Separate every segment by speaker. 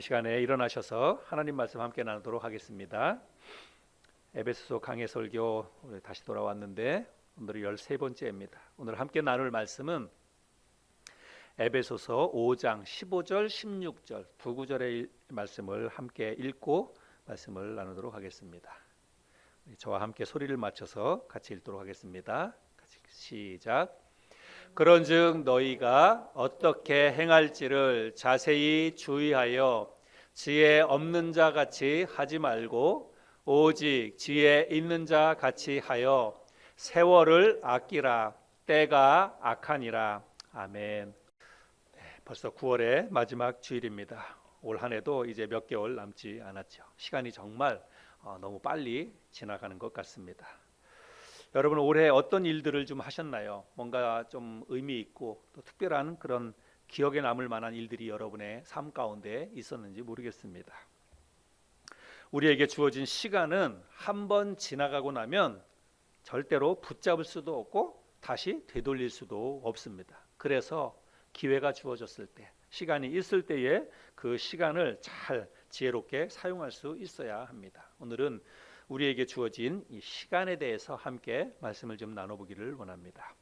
Speaker 1: 이 시간에 일어나셔서 하나님 말씀 함께 나누도록 하겠습니다. 에베소서 강해 설교 다시 돌아왔는데 오늘은 13번째입니다. 오늘 함께 나눌 말씀은 에베소서 5장 15절 16절 두 구절의 말씀을 함께 읽고 말씀을 나누도록 하겠습니다. 저와 함께 소리를 맞춰서 같이 읽도록 하겠습니다. 같이 시작. 그런즉 너희가 어떻게 행할지를 자세히 주의하여 지혜 없는 자 같이 하지 말고 오직 지혜 있는 자 같이 하여 세월을 아끼라 때가 악하니라 아멘. 네, 벌써 9월의 마지막 주일입니다. 올 한해도 이제 몇 개월 남지 않았죠. 시간이 정말 어, 너무 빨리 지나가는 것 같습니다. 여러분 올해 어떤 일들을 좀 하셨나요? 뭔가 좀 의미 있고 또 특별한 그런 기억에 남을 만한 일들이 여러분의 삶 가운데 있었는지 모르겠습니다. 우리에게 주어진 시간은 한 번 지나가고 나면 절대로 붙잡을 수도 없고 다시 되돌릴 수도 없습니다. 그래서 기회가 주어졌을 때, 시간이 있을 때에 그 시간을 잘 지혜롭게 사용할 수 있어야 합니다. 오늘은 우리에게 주어진 이 시간에 대해서 함께 말씀을 좀 나눠보기를 원합니다.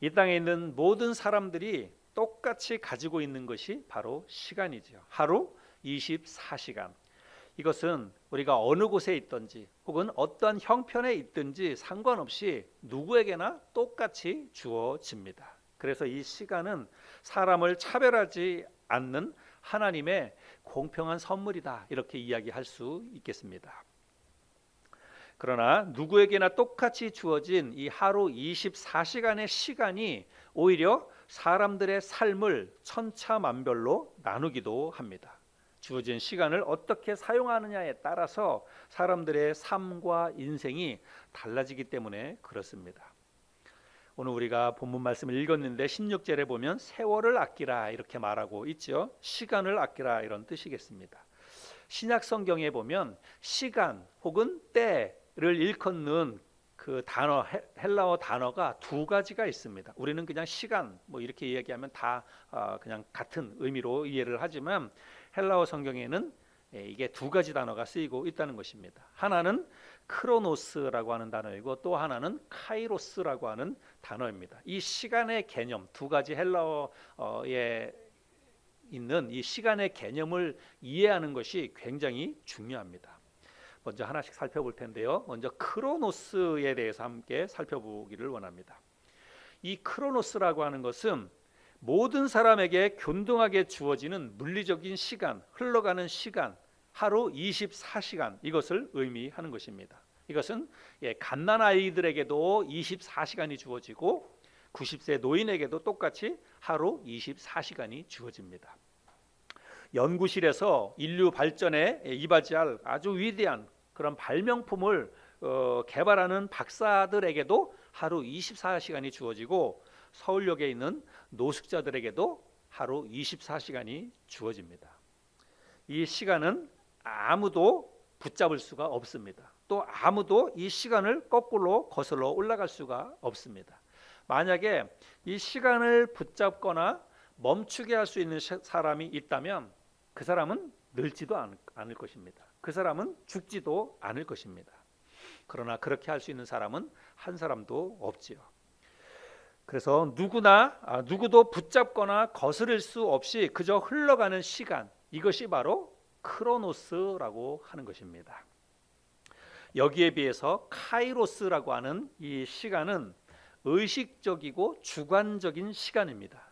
Speaker 1: 이 땅에 있는 모든 사람들이 똑같이 가지고 있는 것이 바로 시간이죠. 하루 24시간. 이것은 우리가 어느 곳에 있든지 혹은 어떤 형편에 있든지 상관없이 누구에게나 똑같이 주어집니다. 그래서 이 시간은 사람을 차별하지 않는 하나님의 공평한 선물이다. 이렇게 이야기할 수 있겠습니다. 그러나 누구에게나 똑같이 주어진 이 하루 24시간의 시간이 오히려 사람들의 삶을 천차만별로 나누기도 합니다. 주어진 시간을 어떻게 사용하느냐에 따라서 사람들의 삶과 인생이 달라지기 때문에 그렇습니다. 오늘 우리가 본문 말씀을 읽었는데 16절에 보면 세월을 아끼라 이렇게 말하고 있죠. 시간을 아끼라 이런 뜻이겠습니다. 신약 성경에 보면 시간 혹은 때를 일컫는 그 단어 헬라어 단어가 두 가지가 있습니다. 우리는 그냥 시간 뭐 이렇게 이야기하면 다 어, 그냥 같은 의미로 이해를 하지만 헬라어 성경에는 예, 이게 두 가지 단어가 쓰이고 있다는 것입니다. 하나는 크로노스라고 하는 단어이고 또 하나는 카이로스라고 하는 단어입니다. 이 시간의 개념 두 가지 헬라어에 있는 이 시간의 개념을 이해하는 것이 굉장히 중요합니다. 먼저 하나씩 살펴볼 텐데요. 먼저 크로노스에 대해서 함께 살펴보기를 원합니다. 이 크로노스라고 하는 것은 모든 사람에게 균등하게 주어지는 물리적인 시간, 흘러가는 시간, 하루 24시간 이것을 의미하는 것입니다. 이것은 예, 갓난 아이들에게도 24시간이 주어지고 90세 노인에게도 똑같이 하루 24시간이 주어집니다. 연구실에서 인류 발전에 이바지할 아주 위대한 그런 발명품을 어, 개발하는 박사들에게도 하루 24시간이 주어지고 서울역에 있는 노숙자들에게도 하루 24시간이 주어집니다. 이 시간은 아무도 붙잡을 수가 없습니다. 또 아무도 이 시간을 거꾸로 거슬러 올라갈 수가 없습니다. 만약에 이 시간을 붙잡거나 멈추게 할 수 있는 사람이 있다면 그 사람은 늙지도 않을 것입니다. 그 사람은 죽지도 않을 것입니다. 그러나 그렇게 할 수 있는 사람은 한 사람도 없지요. 그래서 누구나 아, 누구도 붙잡거나 거스를 수 없이 그저 흘러가는 시간 이것이 바로 크로노스라고 하는 것입니다. 여기에 비해서 카이로스라고 하는 이 시간은 의식적이고 주관적인 시간입니다.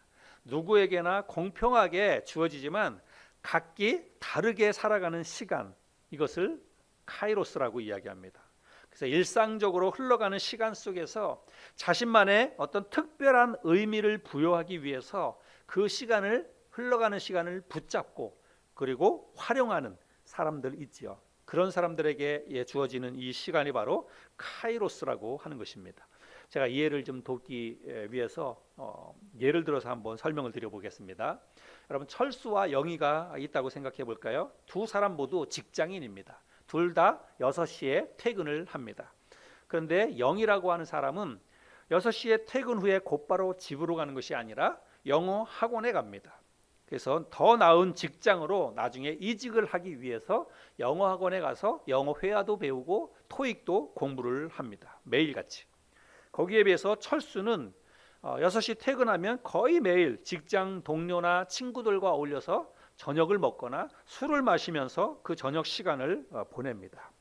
Speaker 1: 누구에게나 공평하게 주어지지만 각기 다르게 살아가는 시간 이것을 카이로스라고 이야기합니다. 그래서 일상적으로 흘러가는 시간 속에서 자신만의 어떤 특별한 의미를 부여하기 위해서 그 시간을 흘러가는 시간을 붙잡고 그리고 활용하는 사람들 있지요. 그런 사람들에게 예, 주어지는 이 시간이 바로 카이로스라고 하는 것입니다. 제가 이해를 좀 돕기 위해서 어, 예를 들어서 한번 설명을 드려보겠습니다. 여러분 철수와 영희가 있다고 생각해 볼까요? 두 사람 모두 직장인입니다. 둘 다 6시에 퇴근을 합니다. 그런데 영희라고 하는 사람은 6시에 퇴근 후에 곧바로 집으로 가는 것이 아니라 영어 학원에 갑니다. 그래서 더 나은 직장으로 나중에 이직을 하기 위해서 영어 학원에 가서 영어 회화도 배우고 토익도 공부를 합니다. 매일같이. 거기에 비해서 철수는 어, 6시 퇴근하면 거의 매일 직장 동료나 친구들과 어울려서 저녁을 먹거나 술을 마시면서 그 저녁 시간을 어, 보냅니다.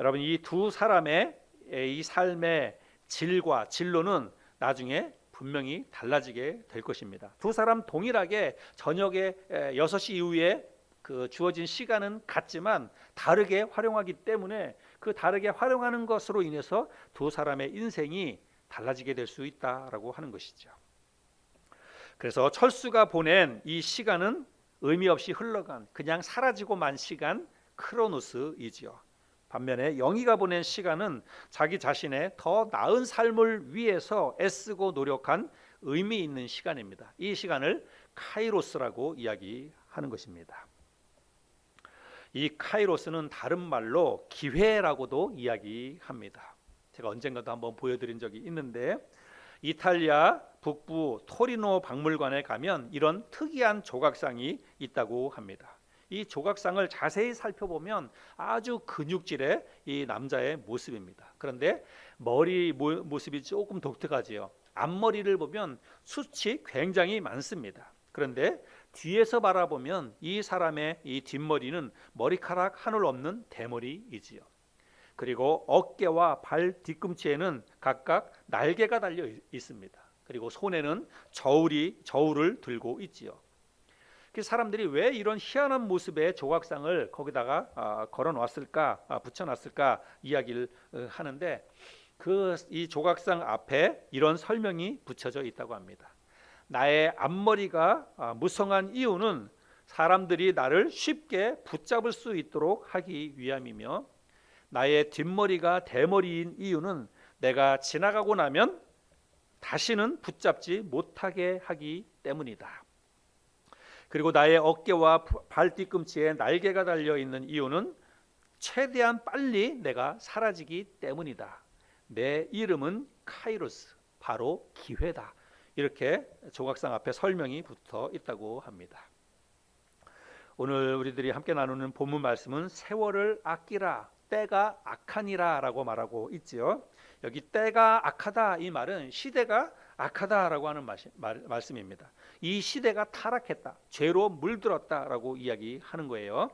Speaker 1: 여러분 이 두 사람의 이 삶의 질과 진로는 나중에 분명히 달라지게 될 것입니다. 두 사람 동일하게 저녁에 6시 이후에 그 주어진 시간은 같지만 다르게 활용하기 때문에 그 다르게 활용하는 것으로 인해서 두 사람의 인생이 달라지게 될 수 있다라고 하는 것이죠. 그래서 철수가 보낸 이 시간은 의미 없이 흘러간 그냥 사라지고 만 시간 크로노스이지요. 반면에 영희가 보낸 시간은 자기 자신의 더 나은 삶을 위해서 애쓰고 노력한 의미 있는 시간입니다. 이 시간을 카이로스라고 이야기하는 것입니다. 이 카이로스는 다른 말로 기회라고도 이야기합니다. 제가 언젠가도 한번 보여드린 적이 있는데 이탈리아 북부 토리노 박물관에 가면 이런 특이한 조각상이 있다고 합니다. 이 조각상을 자세히 살펴보면 아주 근육질의 이 남자의 모습입니다. 그런데 머리 모습이 조금 독특하지요. 앞머리를 보면 숱이 굉장히 많습니다. 그런데 뒤에서 바라보면 이 사람의 이 뒷머리는 머리카락 하늘 없는 대머리이지요. 그리고 어깨와 발 뒤꿈치에는 각각 날개가 달려 있습니다. 그리고 손에는 저울이 저울을 들고 있지요. 그 사람들이 왜 이런 희한한 모습의 조각상을 거기다가 아, 걸어놨을까, 아, 붙여놨을까 이야기를 어, 하는데 그 이 조각상 앞에 이런 설명이 붙여져 있다고 합니다. 나의 앞머리가 아, 무성한 이유는 사람들이 나를 쉽게 붙잡을 수 있도록 하기 위함이며 나의 뒷머리가 대머리인 이유는 내가 지나가고 나면 다시는 붙잡지 못하게 하기 때문이다. 그리고 나의 어깨와 발 뒤꿈치에 날개가 달려 있는 이유는 최대한 빨리 내가 사라지기 때문이다. 내 이름은 카이로스, 바로 기회다. 이렇게 조각상 앞에 설명이 붙어 있다고 합니다. 오늘 우리들이 함께 나누는 본문 말씀은 세월을 아끼라 때가 악하니라라고 말하고 있지요. 여기 때가 악하다 이 말은 시대가 악하다라고 하는 말, 말씀입니다. 이 시대가 타락했다, 죄로 물들었다라고 이야기하는 거예요.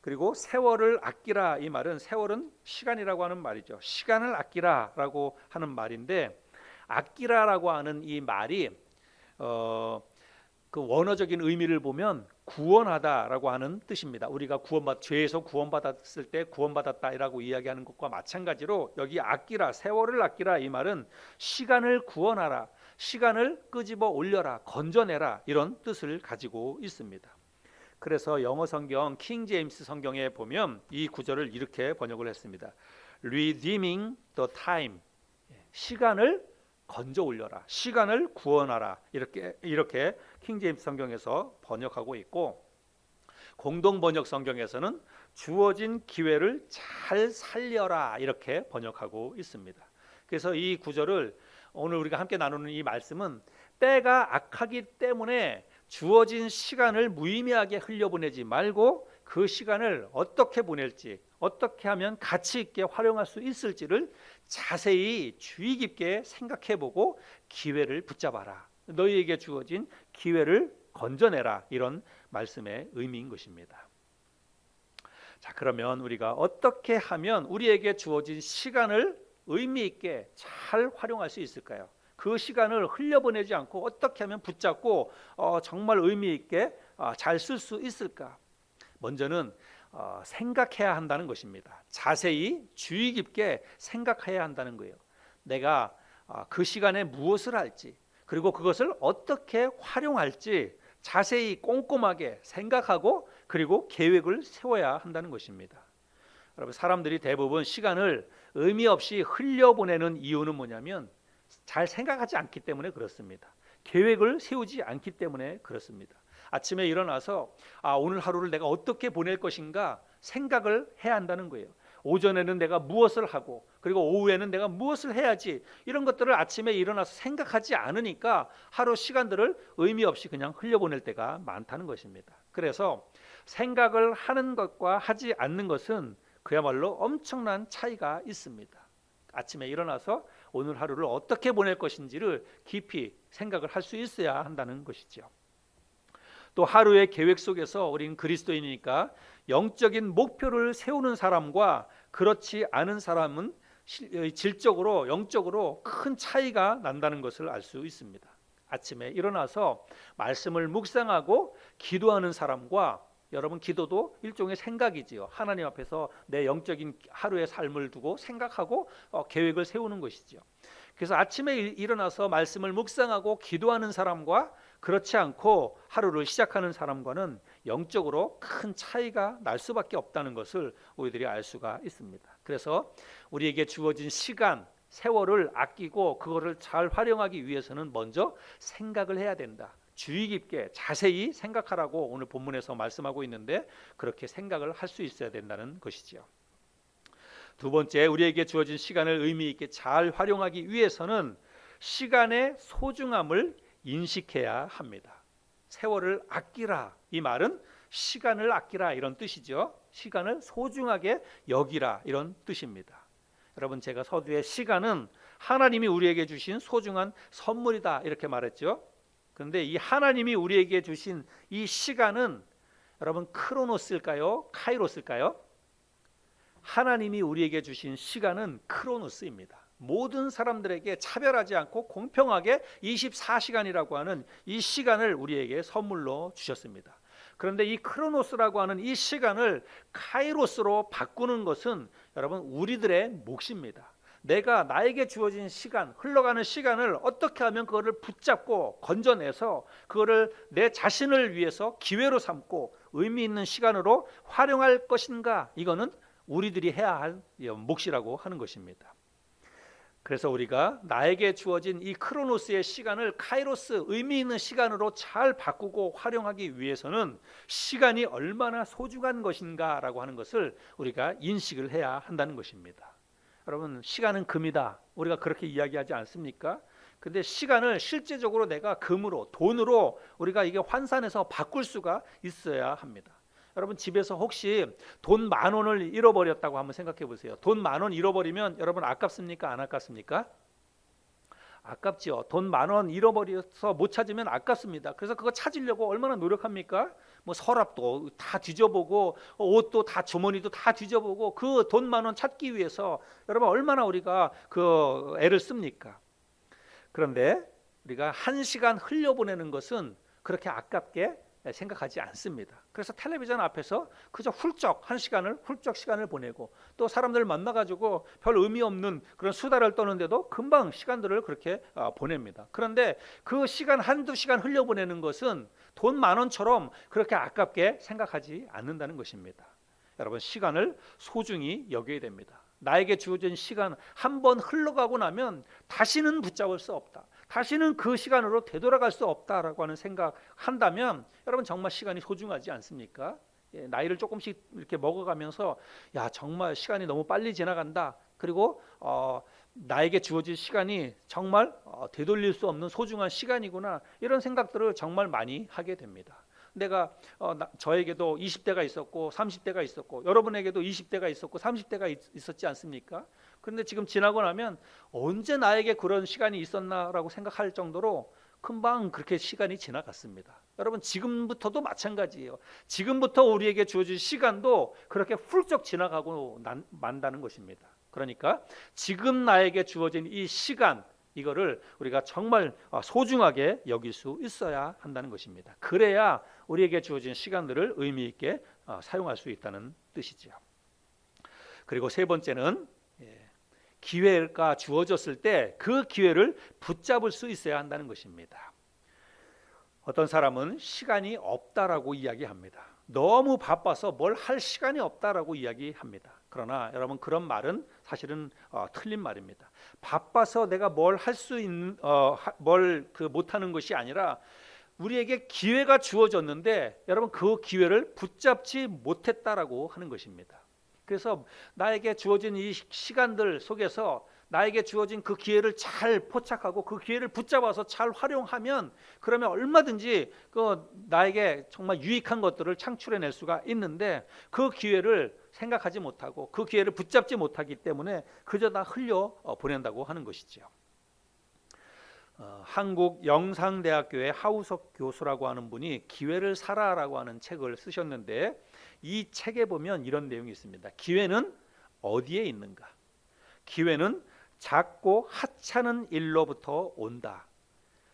Speaker 1: 그리고 세월을 아끼라 이 말은 세월은 시간이라고 하는 말이죠. 시간을 아끼라라고 하는 말인데 아끼라라고 하는 이 말이 어, 그 원어적인 의미를 보면 구원하다라고 하는 뜻입니다. 우리가 구원받 죄에서 구원받았을 때 구원받았다라고 이야기하는 것과 마찬가지로 여기 아끼라 세월을 아끼라 이 말은 시간을 구원하라 시간을 끄집어 올려라 건져내라 이런 뜻을 가지고 있습니다. 그래서 영어 성경 킹 제임스 성경에 보면 이 구절을 이렇게 번역을 했습니다. redeeming the time 시간을 건져 올려라. 시간을 구원하라. 이렇게 이렇게 킹 제임스 성경에서 번역하고 있고 공동 번역 성경에서는 주어진 기회를 잘 살려라. 이렇게 번역하고 있습니다. 그래서 이 구절을 오늘 우리가 함께 나누는 이 말씀은 때가 악하기 때문에 주어진 시간을 무의미하게 흘려보내지 말고 그 시간을 어떻게 보낼지 어떻게 하면 가치 있게 활용할 수 있을지를 자세히 주의 깊게 생각해 보고 기회를 붙잡아라. 너희에게 주어진 기회를 건져내라. 이런 말씀의 의미인 것입니다. 자, 그러면 우리가 어떻게 하면 우리에게 주어진 시간을 의미 있게 잘 활용할 수 있을까요? 그 시간을 흘려보내지 않고 어떻게 하면 붙잡고 어, 정말 의미 있게 어, 잘쓸 수 있을까? 먼저는 어, 생각해야 한다는 것입니다. 자세히 주의 깊게 생각해야 한다는 거예요. 내가 어, 그 시간에 무엇을 할지 그리고 그것을 어떻게 활용할지 자세히 꼼꼼하게 생각하고 그리고 계획을 세워야 한다는 것입니다. 여러분 사람들이 대부분 시간을 의미 없이 흘려보내는 이유는 뭐냐면 잘 생각하지 않기 때문에 그렇습니다. 계획을 세우지 않기 때문에 그렇습니다. 아침에 일어나서 아 오늘 하루를 내가 어떻게 보낼 것인가 생각을 해야 한다는 거예요. 오전에는 내가 무엇을 하고 그리고 오후에는 내가 무엇을 해야지 이런 것들을 아침에 일어나서 생각하지 않으니까 하루 시간들을 의미 없이 그냥 흘려보낼 때가 많다는 것입니다. 그래서 생각을 하는 것과 하지 않는 것은 그야말로 엄청난 차이가 있습니다. 아침에 일어나서 오늘 하루를 어떻게 보낼 것인지를 깊이 생각을 할 수 있어야 한다는 것이죠. 또 하루의 계획 속에서 우리는 그리스도인이니까 영적인 목표를 세우는 사람과 그렇지 않은 사람은 실- 질적으로 영적으로 큰 차이가 난다는 것을 알 수 있습니다. 아침에 일어나서 말씀을 묵상하고 기도하는 사람과 여러분 기도도 일종의 생각이지요. 하나님 앞에서 내 영적인 하루의 삶을 두고 생각하고 어, 계획을 세우는 것이지요. 그래서 아침에 일- 일어나서 말씀을 묵상하고 기도하는 사람과 그렇지 않고 하루를 시작하는 사람과는 영적으로 큰 차이가 날 수밖에 없다는 것을 우리들이 알 수가 있습니다. 그래서 우리에게 주어진 시간, 세월을 아끼고 그거를 잘 활용하기 위해서는 먼저 생각을 해야 된다. 주의 깊게 자세히 생각하라고 오늘 본문에서 말씀하고 있는데 그렇게 생각을 할 수 있어야 된다는 것이지요. 두 번째, 우리에게 주어진 시간을 의미 있게 잘 활용하기 위해서는 시간의 소중함을 인식해야 합니다. 세월을 아끼라 이 말은 시간을 아끼라 이런 뜻이죠. 시간을 소중하게 여기라 이런 뜻입니다. 여러분 제가 서두에 시간은 하나님이 우리에게 주신 소중한 선물이다 이렇게 말했죠. 그런데 이 하나님이 우리에게 주신 이 시간은 여러분 크로노스일까요? 카이로스일까요? 하나님이 우리에게 주신 시간은 크로노스입니다. 모든 사람들에게 차별하지 않고 공평하게 24시간이라고 하는 이 시간을 우리에게 선물로 주셨습니다. 그런데 이 크로노스라고 하는 이 시간을 카이로스로 바꾸는 것은 여러분 우리들의 몫입니다. 내가 나에게 주어진 시간, 흘러가는 시간을 어떻게 하면 그거를 붙잡고 건져내서 그거를 내 자신을 위해서 기회로 삼고 의미 있는 시간으로 활용할 것인가? 이거는 우리들이 해야 할 몫이라고 하는 것입니다. 그래서 우리가 나에게 주어진 이 크로노스의 시간을 카이로스 의미 있는 시간으로 잘 바꾸고 활용하기 위해서는 시간이 얼마나 소중한 것인가라고 하는 것을 우리가 인식을 해야 한다는 것입니다. 여러분 시간은 금이다. 우리가 그렇게 이야기하지 않습니까? 근데 시간을 실제적으로 내가 금으로 돈으로 우리가 이게 환산해서 바꿀 수가 있어야 합니다. 여러분 집에서 혹시 돈 만 원을 잃어버렸다고 한번 생각해 보세요. 돈 만 원 잃어버리면 여러분 아깝습니까? 안 아깝습니까? 아깝지요. 돈 만 원 잃어버려서 못 찾으면 아깝습니다. 그래서 그거 찾으려고 얼마나 노력합니까? 뭐 서랍도 다 뒤져보고 옷도 다 주머니도 다 뒤져보고 그 돈 만 원 찾기 위해서 여러분 얼마나 우리가 그 애를 씁니까? 그런데 우리가 한 시간 흘려보내는 것은 그렇게 아깝게 생각하지 않습니다. 그래서 텔레비전 앞에서 그저 훌쩍 한 시간을 훌쩍 시간을 보내고 또 사람들 만나가지고 별 의미 없는 그런 수다를 떠는데도 금방 시간들을 그렇게 어, 보냅니다. 그런데 그 시간 한두 시간 흘려보내는 것은 돈 만 원처럼 그렇게 아깝게 생각하지 않는다는 것입니다. 여러분 시간을 소중히 여겨야 됩니다. 나에게 주어진 시간 한 번 흘러가고 나면 다시는 붙잡을 수 없다. 다시는 그 시간으로 되돌아갈 수 없다라고 하는 생각한다면 여러분 정말 시간이 소중하지 않습니까? 예, 나이를 조금씩 이렇게 먹어가면서 야 정말 시간이 너무 빨리 지나간다. 그리고 어, 나에게 주어진 시간이 정말 어, 되돌릴 수 없는 소중한 시간이구나 이런 생각들을 정말 많이 하게 됩니다. 내가 어, 나, 저에게도 20대가 있었고 30대가 있었고 여러분에게도 20대가 있었고 30대가 있, 있었지 않습니까? 그런데 지금 지나고 나면 언제 나에게 그런 시간이 있었나라고 생각할 정도로 금방 그렇게 시간이 지나갔습니다. 여러분 지금부터도 마찬가지예요. 지금부터 우리에게 주어진 시간도 그렇게 훌쩍 지나가고 난, 만다는 것입니다. 그러니까 지금 나에게 주어진 이 시간 이거를 우리가 정말 어, 소중하게 여길 수 있어야 한다는 것입니다. 그래야 우리에게 주어진 시간들을 의미 있게 어, 사용할 수 있다는 뜻이죠. 그리고 세 번째는 예, 기회가 주어졌을 때 그 기회를 붙잡을 수 있어야 한다는 것입니다. 어떤 사람은 시간이 없다라고 이야기합니다. 너무 바빠서 뭘 할 시간이 없다라고 이야기합니다. 그러나 여러분 그런 말은 사실은 어, 틀린 말입니다. 바빠서 내가 뭘 할 수 있는 어, 뭘그 못하는 것이 아니라 우리에게 기회가 주어졌는데 여러분 그 기회를 붙잡지 못했다라고 하는 것입니다. 그래서 나에게 주어진 이 시- 시간들 속에서 나에게 주어진 그 기회를 잘 포착하고 그 기회를 붙잡아서 잘 활용하면 그러면 얼마든지 그 나에게 정말 유익한 것들을 창출해 낼 수가 있는데 그 기회를 생각하지 못하고 그 기회를 붙잡지 못하기 때문에 그저 다 흘려 어, 보낸다고 하는 것이죠. 어, 한국 영상대학교의 하우석 교수라고 하는 분이 기회를 살아라고 하는 책을 쓰셨는데 이 책에 보면 이런 내용이 있습니다. 기회는 어디에 있는가? 기회는 작고 하찮은 일로부터 온다.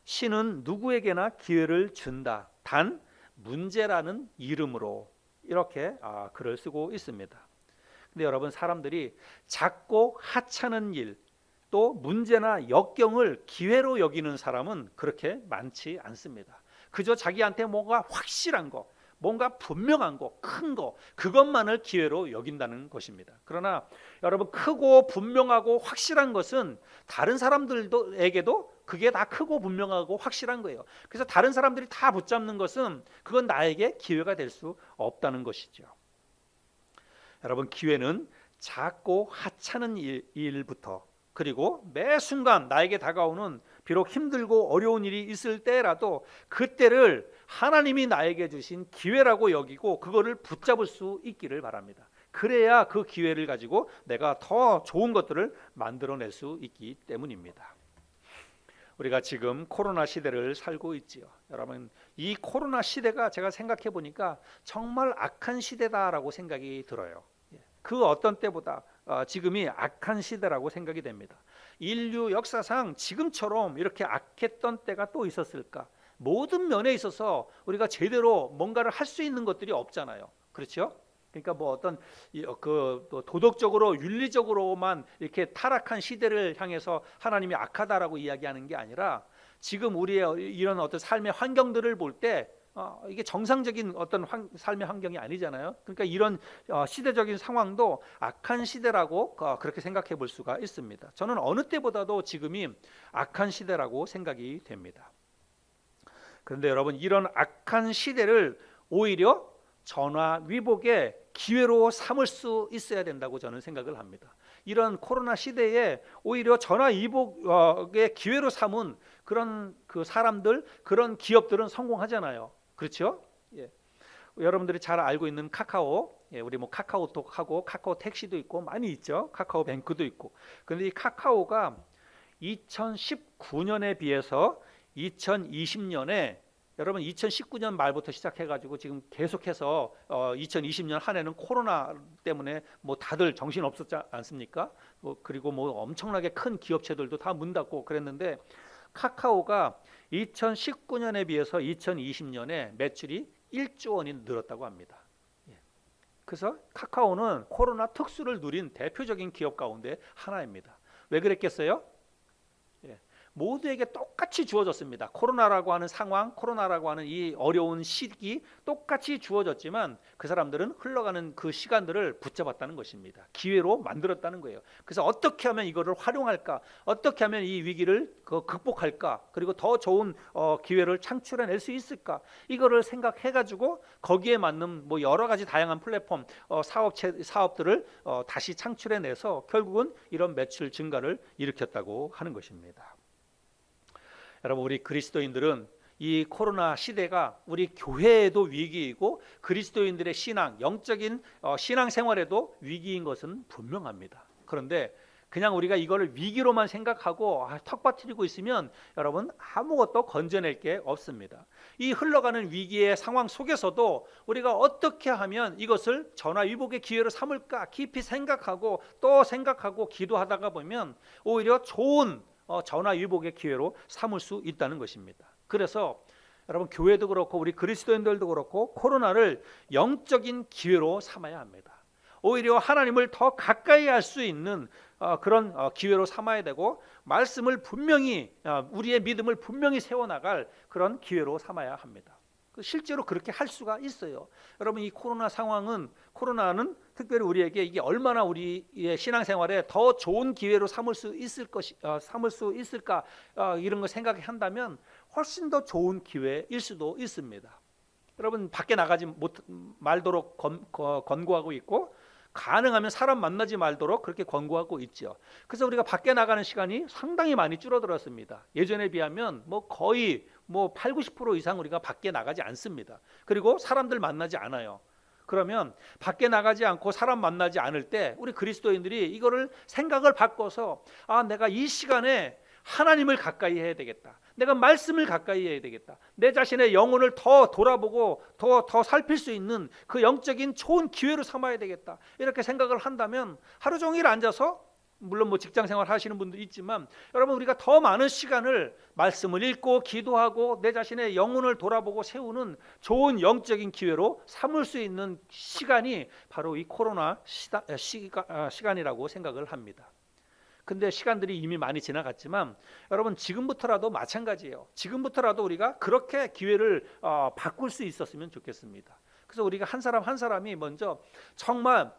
Speaker 1: 신은 누구에게나 기회를 준다. 단 문제라는 이름으로 이렇게 아, 글을 쓰고 있습니다. 근데 여러분 사람들이 작고 하찮은 일, 또 문제나 역경을 기회로 여기는 사람은 그렇게 많지 않습니다. 그저 자기한테 뭔가 확실한 거, 뭔가 분명한 거, 큰 거, 그것만을 기회로 여긴다는 것입니다. 그러나 여러분 크고 분명하고 확실한 것은 다른 사람들에게도 그게 다 크고 분명하고 확실한 거예요. 그래서 다른 사람들이 다 붙잡는 것은 그건 나에게 기회가 될 수 없다는 것이죠. 여러분 기회는 작고 하찮은 일, 일부터 그리고 매 순간 나에게 다가오는 비록 힘들고 어려운 일이 있을 때라도 그때를 하나님이 나에게 주신 기회라고 여기고 그거를 붙잡을 수 있기를 바랍니다. 그래야 그 기회를 가지고 내가 더 좋은 것들을 만들어낼 수 있기 때문입니다. 우리가 지금 코로나 시대를 살고 있지요. 여러분, 이 코로나 시대가 제가 생각해 보니까 정말 악한 시대다라고 생각이 들어요. 예. 그 어떤 때보다 어, 지금이 악한 시대라고 생각이 됩니다. 인류 역사상 지금처럼 이렇게 악했던 때가 또 있었을까? 모든 면에 있어서 우리가 제대로 뭔가를 할 수 있는 것들이 없잖아요. 그렇죠? 그러니까 뭐 어떤 이, 어, 그또 도덕적으로 윤리적으로만 이렇게 타락한 시대를 향해서 하나님이 악하다라고 이야기하는 게 아니라 지금 우리의 이런 어떤 삶의 환경들을 볼 때 어, 이게 정상적인 어떤 환- 삶의 환경이 아니잖아요. 그러니까 이런 어, 시대적인 상황도 악한 시대라고 어, 그렇게 생각해 볼 수가 있습니다. 저는 어느 때보다도 지금이 악한 시대라고 생각이 됩니다. 그런데 여러분 이런 악한 시대를 오히려 전화 위복의 기회로 삼을 수 있어야 된다고 저는 생각을 합니다. 이런 코로나 시대에 오히려 전화 위복의 기회로 삼은 그런 그 사람들 그런 기업들은 성공하잖아요. 그렇죠? 예. 여러분들이 잘 알고 있는 카카오, 예, 우리 뭐 카카오톡하고 카카오 택시도 있고 많이 있죠. 카카오 뱅크도 있고. 그런데 이 카카오가 2019년에 비해서 2020년에 여러분 2019년 말부터 시작해가지고 지금 계속해서 어, 2020년 한 해는 코로나 때문에 뭐 다들 정신 없었지 않습니까? 뭐 그리고 뭐 엄청나게 큰 기업체들도 다 문 닫고 그랬는데 카카오가 2019년에 비해서 2020년에 매출이 1조 원이 늘었다고 합니다. 예. 그래서 카카오는 코로나 특수를 누린 대표적인 기업 가운데 하나입니다. 왜 그랬겠어요? 예. 모두에게 똑같이 주어졌습니다. 코로나라고 하는 상황, 코로나라고 하는 이 어려운 시기 똑같이 주어졌지만 그 사람들은 흘러가는 그 시간들을 붙잡았다는 것입니다. 기회로 만들었다는 거예요. 그래서 어떻게 하면 이거를 활용할까? 어떻게 하면 이 위기를 그 극복할까? 그리고 더 좋은 어, 기회를 창출해낼 수 있을까? 이거를 생각해가지고 거기에 맞는 뭐 여러 가지 다양한 플랫폼 어, 사업체 사업들을 어, 다시 창출해내서 결국은 이런 매출 증가를 일으켰다고 하는 것입니다. 여러분 우리 그리스도인들은 이 코로나 시대가 우리 교회에도 위기이고 그리스도인들의 신앙, 영적인 어, 신앙 생활에도 위기인 것은 분명합니다. 그런데 그냥 우리가 이거를 위기로만 생각하고 아, 턱받치고 있으면 여러분 아무것도 건져낼 게 없습니다. 이 흘러가는 위기의 상황 속에서도 우리가 어떻게 하면 이것을 전화위복의 기회로 삼을까 깊이 생각하고 또 생각하고 기도하다가 보면 오히려 좋은 어, 전화위복의 기회로 삼을 수 있다는 것입니다. 그래서 여러분 교회도 그렇고 우리 그리스도인들도 그렇고 코로나를 영적인 기회로 삼아야 합니다. 오히려 하나님을 더 가까이 할 수 있는 어, 그런 어, 기회로 삼아야 되고 말씀을 분명히 어, 우리의 믿음을 분명히 세워나갈 그런 기회로 삼아야 합니다. 그 실제로 그렇게 할 수가 있어요. 여러분 이 코로나 상황은 코로나는 특별히 우리에게 이게 얼마나 우리의 신앙생활에 더 좋은 기회로 삼을 수 있을 것이 어, 삼을 수 있을까 어, 이런 거 생각한다면 훨씬 더 좋은 기회일 수도 있습니다. 여러분 밖에 나가지 못 말도록 건, 거- 권고하고 있고 가능하면 사람 만나지 말도록 그렇게 권고하고 있죠. 그래서 우리가 밖에 나가는 시간이 상당히 많이 줄어들었습니다. 예전에 비하면 뭐 거의 뭐 8, 90% 이상 우리가 밖에 나가지 않습니다. 그리고 사람들 만나지 않아요. 그러면 밖에 나가지 않고 사람 만나지 않을 때 우리 그리스도인들이 이거를 생각을 바꿔서 아 내가 이 시간에 하나님을 가까이 해야 되겠다. 내가 말씀을 가까이 해야 되겠다. 내 자신의 영혼을 더 돌아보고 더 더 살필 수 있는 그 영적인 좋은 기회로 삼아야 되겠다. 이렇게 생각을 한다면 하루 종일 앉아서 물론 뭐 직장 생활 하시는 분도 있지만 여러분 우리가 더 많은 시간을 말씀을 읽고 기도하고 내 자신의 영혼을 돌아보고 세우는 좋은 영적인 기회로 삼을 수 있는 시간이 바로 이 코로나 시다, 시가, 아, 시간이라고 생각을 합니다. 근데 시간들이 이미 많이 지나갔지만 여러분 지금부터라도 마찬가지예요. 지금부터라도 우리가 그렇게 기회를 어, 바꿀 수 있었으면 좋겠습니다. 그래서 우리가 한 사람 한 사람이 먼저 정말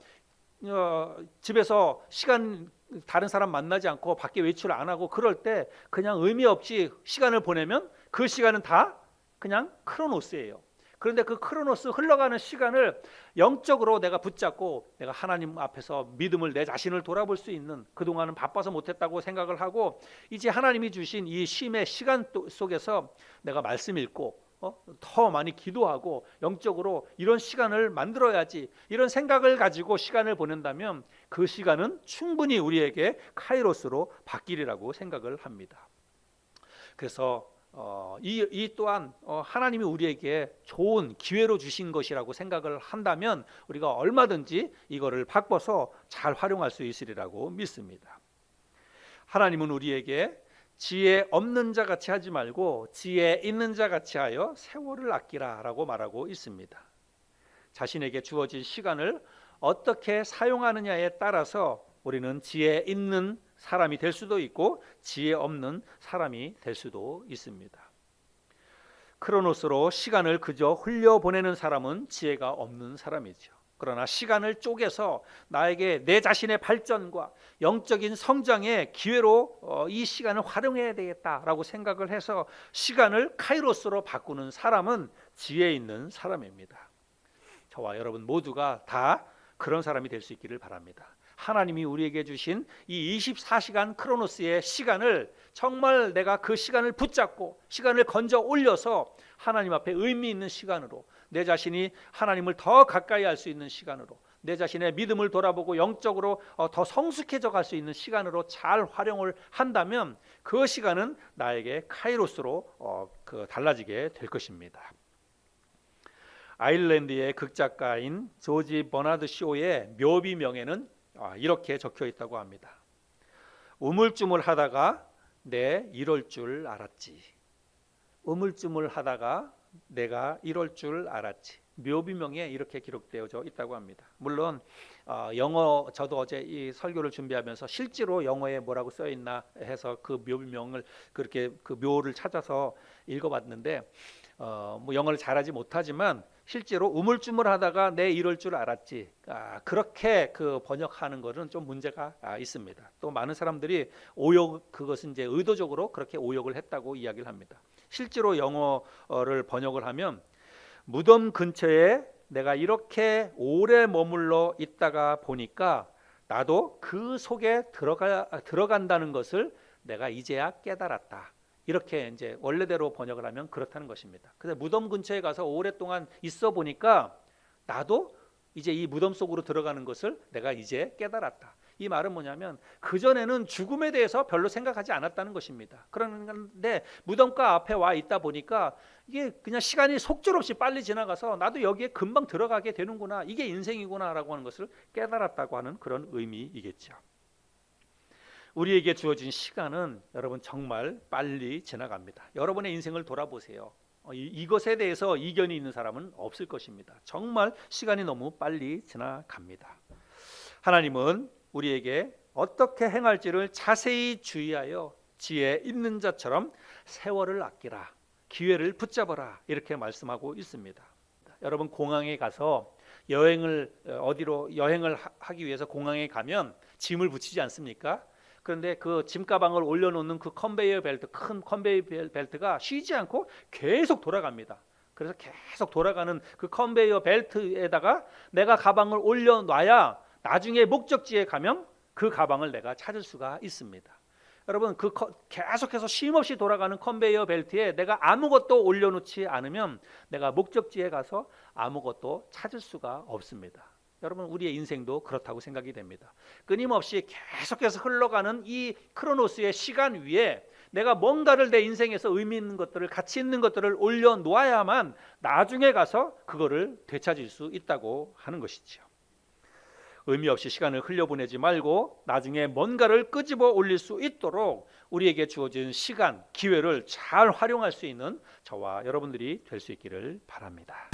Speaker 1: 어, 집에서 시간 다른 사람 만나지 않고 밖에 외출 안 하고 그럴 때 그냥 의미 없이 시간을 보내면 그 시간은 다 그냥 크로노스예요. 그런데 그 크로노스 흘러가는 시간을 영적으로 내가 붙잡고 내가 하나님 앞에서 믿음을 내 자신을 돌아볼 수 있는 그동안은 바빠서 못했다고 생각을 하고 이제 하나님이 주신 이 쉼의 시간 속에서 내가 말씀 읽고 어? 더 많이 기도하고 영적으로 이런 시간을 만들어야지 이런 생각을 가지고 시간을 보낸다면 그 시간은 충분히 우리에게 카이로스로 바뀌리라고 생각을 합니다. 그래서 어, 이, 이 또한 어, 하나님이 우리에게 좋은 기회로 주신 것이라고 생각을 한다면 우리가 얼마든지 이거를 바꿔서 잘 활용할 수 있으리라고 믿습니다. 하나님은 우리에게 지혜 없는 자 같이 하지 말고 지혜 있는 자 같이 하여 세월을 아끼라라고 말하고 있습니다. 자신에게 주어진 시간을 어떻게 사용하느냐에 따라서 우리는 지혜 있는 사람이 될 수도 있고 지혜 없는 사람이 될 수도 있습니다. 크로노스로 시간을 그저 흘려 보내는 사람은 지혜가 없는 사람이죠. 그러나 시간을 쪼개서 나에게 내 자신의 발전과 영적인 성장의 기회로 어, 이 시간을 활용해야 되겠다라고 생각을 해서 시간을 카이로스로 바꾸는 사람은 지혜 있는 사람입니다. 저와 여러분 모두가 다 그런 사람이 될 수 있기를 바랍니다. 하나님이 우리에게 주신 이 24시간 크로노스의 시간을 정말 내가 그 시간을 붙잡고 시간을 건져 올려서 하나님 앞에 의미 있는 시간으로 내 자신이 하나님을 더 가까이 할 수 있는 시간으로 내 자신의 믿음을 돌아보고 영적으로 어, 더 성숙해져 갈 수 있는 시간으로 잘 활용을 한다면 그 시간은 나에게 카이로스로 어, 그 달라지게 될 것입니다. 아일랜드의 극작가인 조지 버나드 쇼의 묘비 명에는 아, 이렇게 적혀 있다고 합니다. 우물쭈물 하다가 내 이럴 줄 알았지. 우물쭈물 하다가 내가 이럴 줄 알았지. 묘비명에 이렇게 기록되어 있다고 합니다. 물론 어, 영어 저도 어제 이 설교를 준비하면서 실제로 영어에 뭐라고 써 있나 해서 그 묘비명을 그렇게 그 묘를 찾아서 읽어봤는데 어, 뭐 영어를 잘하지 못하지만 실제로 우물쭈물하다가 내 이럴 줄 알았지. 아, 그렇게 그 번역하는 것은 좀 문제가 아, 있습니다. 또 많은 사람들이 오역 그것은 이제 의도적으로 그렇게 오역을 했다고 이야기를 합니다. 실제로 영어를 번역을 하면 무덤 근처에 내가 이렇게 오래 머물러 있다가 보니까 나도 그 속에 들어가 들어간다는 것을 내가 이제야 깨달았다. 이렇게 이제 원래대로 번역을 하면 그렇다는 것입니다. 근데 무덤 근처에 가서 오랫동안 있어 보니까 나도 이제 이 무덤 속으로 들어가는 것을 내가 이제 깨달았다. 이 말은 뭐냐면 그 전에는 죽음에 대해서 별로 생각하지 않았다는 것입니다. 그런데 무덤가 앞에 와 있다 보니까 이게 그냥 시간이 속절없이 빨리 지나가서 나도 여기에 금방 들어가게 되는구나. 이게 인생이구나라고 하는 것을 깨달았다고 하는 그런 의미이겠죠. 우리에게 주어진 시간은 여러분 정말 빨리 지나갑니다. 여러분의 인생을 돌아보세요. 어, 이것에 대해서 이견이 있는 사람은 없을 것입니다. 정말 시간이 너무 빨리 지나갑니다. 하나님은 우리에게 어떻게 행할지를 자세히 주의하여 지혜 있는 자처럼 세월을 아끼라 기회를 붙잡아라 이렇게 말씀하고 있습니다. 여러분 공항에 가서 여행을 어, 어디로 여행을 하기 위해서 공항에 가면 짐을 붙이지 않습니까? 그런데 그 짐 가방을 올려놓는 그 컨베이어 벨트 큰 컨베이어 벨트가 쉬지 않고 계속 돌아갑니다. 그래서 계속 돌아가는 그 컨베이어 벨트에다가 내가 가방을 올려놔야 나중에 목적지에 가면 그 가방을 내가 찾을 수가 있습니다. 여러분 그 커- 계속해서 쉼없이 돌아가는 컨베이어 벨트에 내가 아무것도 올려놓지 않으면 내가 목적지에 가서 아무것도 찾을 수가 없습니다. 여러분 우리의 인생도 그렇다고 생각이 됩니다. 끊임없이 계속해서 흘러가는 이 크로노스의 시간 위에 내가 뭔가를 내 인생에서 의미 있는 것들을 가치 있는 것들을 올려 놓아야만 나중에 가서 그거를 되찾을 수 있다고 하는 것이지요. 의미 없이 시간을 흘려보내지 말고 나중에 뭔가를 끄집어 올릴 수 있도록 우리에게 주어진 시간, 기회를 잘 활용할 수 있는 저와 여러분들이 될 수 있기를 바랍니다.